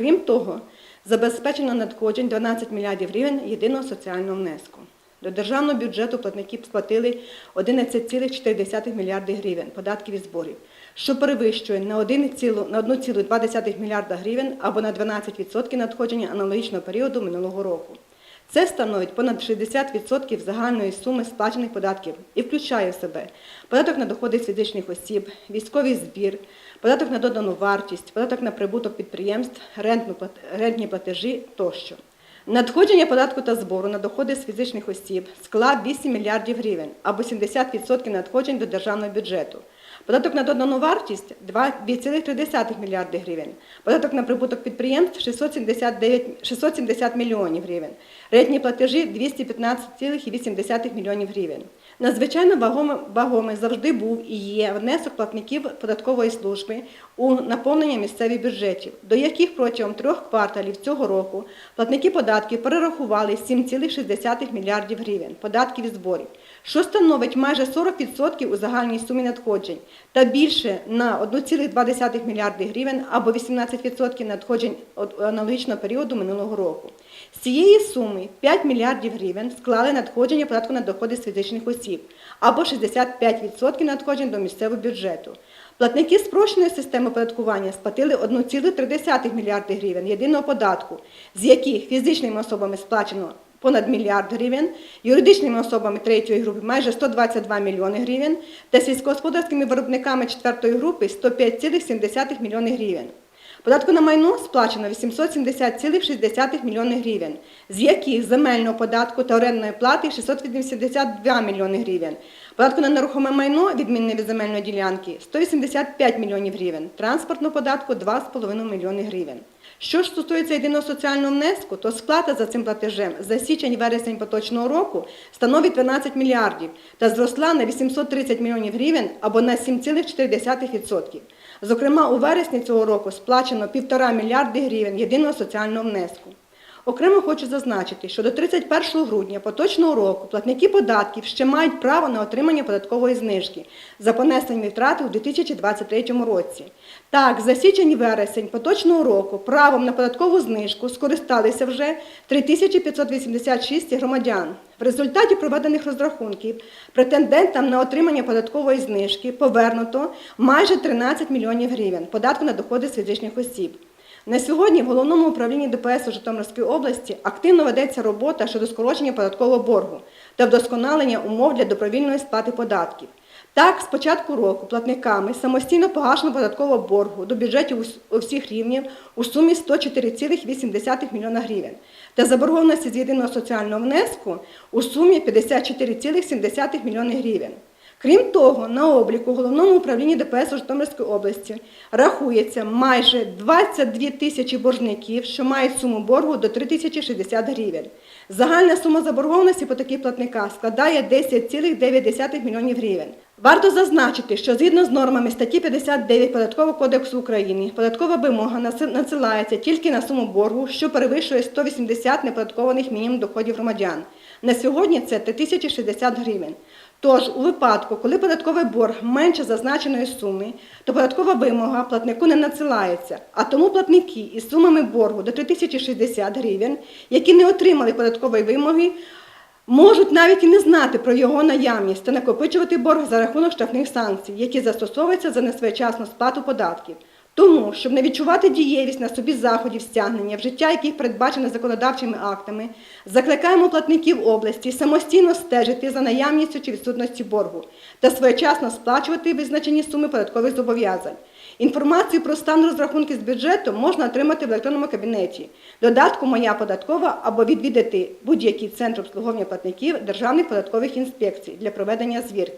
Крім того, забезпечено надходжень 12 мільярдів гривень єдиного соціального внеску. До державного бюджету платники сплатили 11,4 мільярди гривень податків і зборів, що перевищує на 1,2 на 1,2 мільярда гривень або на 12% надходження аналогічного періоду минулого року. Це становить понад 60% загальної суми сплачених податків і включає в себе податок на доходи з фізичних осіб, військовий збір, податок на додану вартість, податок на прибуток підприємств, рентні платежі тощо. Надходження податку та збору на доходи з фізичних осіб склав 8 мільярдів гривень або 70% надходжень до державного бюджету. Податок на додану вартість 2,3 мільярди гривень. Податок на прибуток підприємств 679, 670 мільйонів гривень. Рентні платежі 215,8 мільйонів гривень. Надзвичайно вагомий завжди був і є внесок платників податкової служби у наповнення місцевих бюджетів, до яких протягом трьох кварталів цього року платники податків перерахували 7,6 мільярдів гривень податків і зборів, що становить майже 40% у загальній сумі надходжень та більше на 1,2 мільярди гривень або 18% надходжень аналогічного періоду минулого року. З цієї суми 5 мільярдів гривень склали надходження податку на доходи з фізичних осіб або 65% надходжень до місцевого бюджету. Платники спрощеної системи оподаткування сплатили 1,3 мільярди гривень єдиного податку, з яких фізичними особами сплачено понад мільярд гривень, юридичними особами третьої групи майже 122 мільйони гривень та сільськогосподарськими виробниками четвертої групи 105,7 мільйони гривень. Податку на майно сплачено 870,6 мільйони гривень, з яких земельного податку та орендної плати 682 мільйони гривень. Податку на нерухоме майно, відмінне від земельної ділянки, 185 мільйонів гривень, транспортного податку 2,5 мільйони гривень. Що ж стосується єдиного соціального внеску, то сплата за цим платежем за січень-вересень поточного року становить 12 мільярдів та зросла на 830 мільйонів гривень або на 7,4%. Зокрема, у вересні цього року сплачено 1,5 мільярди гривень єдиного соціального внеску. Окремо хочу зазначити, що до 31 грудня поточного року платники податків ще мають право на отримання податкової знижки за понесені втрати у 2023 році. Так, за січень і вересень поточного року правом на податкову знижку скористалися вже 3586 громадян. В результаті проведених розрахунків претендентам на отримання податкової знижки повернуто майже 13 мільйонів гривень податку на доходи з фізичних осіб. На сьогодні в головному управлінні ДПС у Житомирській області активно ведеться робота щодо скорочення податкового боргу та вдосконалення умов для добровільної сплати податків. Так, з початку року платниками самостійно погашено податкового боргу до бюджетів ус- у всіх рівнів у сумі 104,8 млн гривень та заборгованості з єдиного соціального внеску у сумі 54,7 млн гривень. Крім того, на обліку в головному управлінні ДПС Житомирської області рахується майже 22 тисячі боржників, що мають суму боргу до 3060 гривень. Загальна сума заборгованості по таких платниках складає 10,9 мільйонів гривень. Варто зазначити, що згідно з нормами статті 59 Податкового кодексу України, податкова вимога надсилається тільки на суму боргу, що перевищує 180 неподаткованих мінімум доходів громадян. На сьогодні це 3060 гривень. Тож, у випадку, коли податковий борг менше зазначеної суми, то податкова вимога платнику не надсилається, а тому платники із сумами боргу до 3060 гривень, які не отримали податкової вимоги, можуть навіть і не знати про його наявність та накопичувати борг за рахунок штрафних санкцій, які застосовуються за несвоєчасну сплату податків. Тому, щоб не відчувати дієвість на собі заходів стягнення, вжиття яких передбачено законодавчими актами, закликаємо платників області самостійно стежити за наявністю чи відсутності боргу та своєчасно сплачувати визначені суми податкових зобов'язань. Інформацію про стан розрахунки з бюджету можна отримати в електронному кабінеті, додатку Моя податкова або відвідати будь-який центр обслуговування платників Державних податкових інспекцій для проведення звірки.